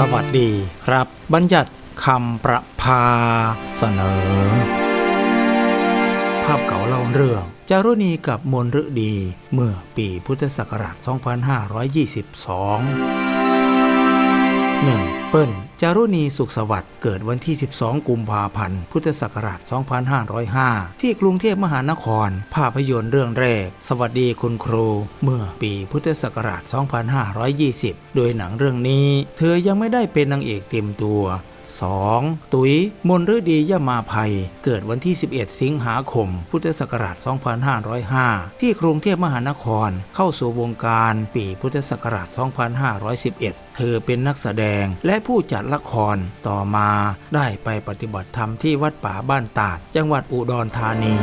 สวัสดีครับ บัญญัติคำประพาเสนอ ภาพเก่าเล่าเรื่อง จารุณีกับมนฤดี เมื่อปีพุทธศักราช 2522 1. เปิ้ล จารุณีสุขสวัสดิ์เกิดวันที่ 12 กุมภาพันธ์ พุทธศักราช 2505 ที่กรุงเทพมหานคร ภาพยนตร์เรื่องแรก สวัสดีคุณครู เมื่อปีพุทธศักราช 2520 โดยหนังเรื่องนี้ เธอยังไม่ได้เป็นนางเอกเต็มตัว 2. ตุ๋ยมนฤดียมาภัย เกิดวันที่ 11 สิงหาคม พุทธศักราช 2505 ที่กรุงเทพมหานคร เข้าสู่วงการปีพุทธศักราช 2511 เธอเป็นนักแสดงและผู้จัดละคร ต่อมาได้ไปปฏิบัติธรรมที่วัดป่าบ้านตาด จังหวัดอุดรธานี